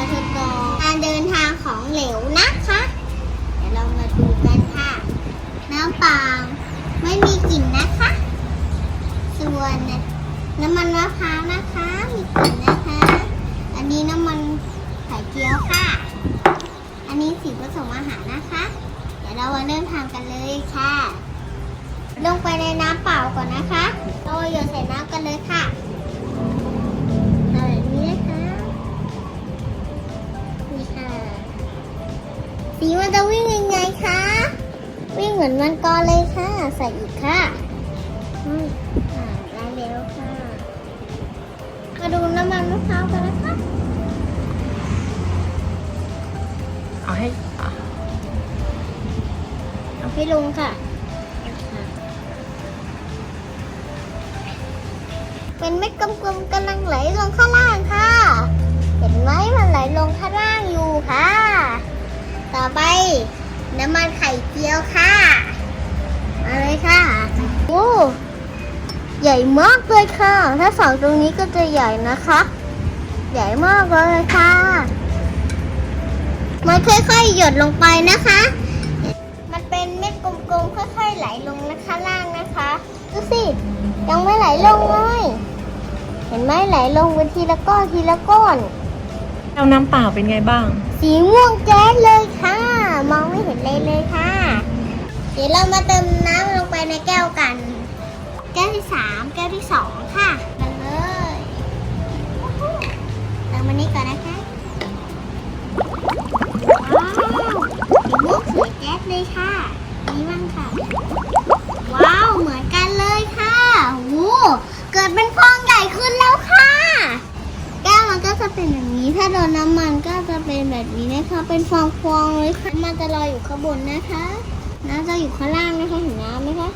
มาทดลองการเดินทางของเหลวนะคะ เดี๋ยวเรามาดูกันค่ะ น้ำเปล่าไม่มีกลิ่นนะคะ ส่วนน้ำมันมะพร้าวนะคะ มีกลิ่นนะคะ อันนี้น้ำมันไข่เจียวค่ะ อันนี้สีผสมอาหารนะคะ เดี๋ยวเรามาเริ่มทำกันเลยค่ะ ลงไปในน้ำเปล่าก่อนนะคะเราโยนใส่น้ำกันเลยค่ะ สีมันจะวิ่งยังไงคะ วิ่งเหมือนมันกอเลยค่ะ ใส่อีกค่ะอืมอ่าได้แล้วค่ะ มาดูน้ำมันมะพร้าวกันนะคะ เอาให้อะเอาให้ลงค่ะเป็นเม็ดกลมๆกำลังไหลลงข้างล่างค่ะ เห็นไหมมันไหลลงข้างล่างอยู่ค่ะต่อไป น้ำมันไข่เจียวค่ะอาเลยค่ะโอ้ใหญ่มากเลยค่ะ ถ้าสองตรงนี้ก็จะใหญ่นะคะ ใหญ่มากเลยค่ะมันค่อยๆ หยดลงไปนะคะ มันเป็นเม็ดกลมๆ ค่อยๆ ไหลลงนะคะล่างนะคะ ดูสิ ยังไม่ไหลลงเลย เห็นไหมไหลลงเป็นทีละก้อนทีละก้อน เอาน้ำเปล่าเป็นไงบ้าง สีม่วงแจ๊ดเลยค่ะ มองไม่เห็นเลยเลยค่ะ เดี๋ยวเรามาเติมน้ำลงไปในแก้วกัน แก้วที่สามแก้วที่สองค่ะมาเลยเติมมันนี้ก่อนนะคะว้าวสีม่วงสวยแจ๊ดเลยค่ะนี่มั่งค่ะ ว้าวเหมือนกันเลยค่ะโอ้เกิดเป็นฟองใหญ่ขึ้นแล้วค่ะ แก้วมันก็ จะเป็นอย่างนี้ ถ้าโดนน้ำมันก็จะเป็นแบบนี้นะคะ เป็นฟองๆเลยค่ะมันจะลอยอยู่ข้างบนนะคะ น้ำจะอยู่ข้างล่างนะคะเห็นน้ำไหมคะ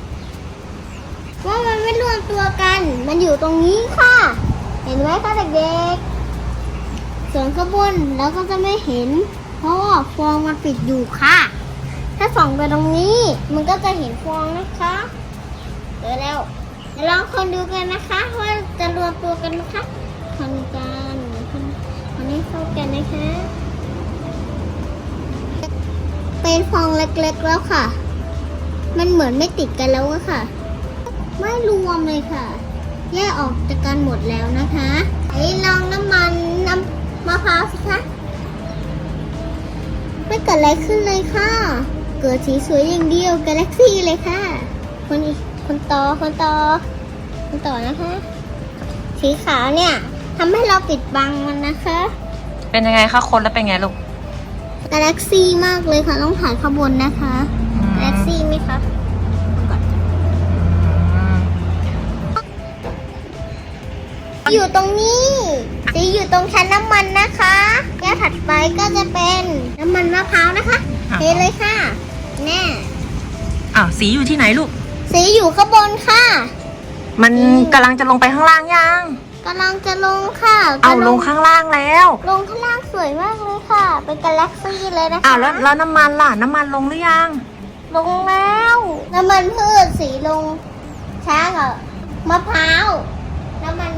ว่ามันไม่รวมตัวกัน มันอยู่ตรงนี้ค่ะ เห็นไหมคะเด็กๆ ส่วนข้างบนเราก็จะไม่เห็น เพราะว่าฟองมันปิดอยู่ค่ะ ถ้าส่องไปตรงนี้ มันก็จะเห็นฟองนะคะเจอแล้วเดี๋ยวลองคนดูกันนะคะ ว่าจะรวมตัวกันไหมคะคนกันคนคนนี้เข้า กันนะคะ เป็นฟองเล็กๆแล้วค่ะ มันเหมือนไม่ติดกันแล้วอะค่ะ ไม่รวมเลยค่ะ แยกออกจากกันหมดแล้วนะคะไอ้ลองน้ำมันน้ำมะพร้าวสิคะ ไม่เกิดอะไรขึ้นเลยค่ะ เกิดสีสวยอย่างเดียวกาแล็กซี่เลยค่ะ คนอีกคนต่อคนต่อคนต่อนะคะ สีขาวเนี่ยทำให้เราปิดบังมันนะคะ เป็นยังไงคะคนแล้วเป็นไงลูกกาแล็กซี่มากเลยค่ะต้องถ่ายข้างบนนะคะกาแล็กซี่ไหมคะก่อนอืมอยู่ตรงนี้สีอยู่ตรงชั้นน้ำมันนะคะแก้วถัดไปก็จะเป็นน้ำมันมะพร้าวนะคะอะเทเลยค่ะแน่อ้าวสีอยู่ที่ไหนลูก สีอยู่ข้างบนค่ะ มันอืมกำลังจะลงไปข้างล่างยัง กำลังจะลงค่ะเอาจะลงข้างล่างแล้วลงข้างล่างสวยมากเลยค่ะ เป็นกาแล็กซี่เลยนะคะอ้าวแล้วแล้วน้ำมันล่ะน้ำมันลงหรือยัง ลงแล้ว น้ำมันพืชสีลงช้ากับมะพร้าวน้ำมัน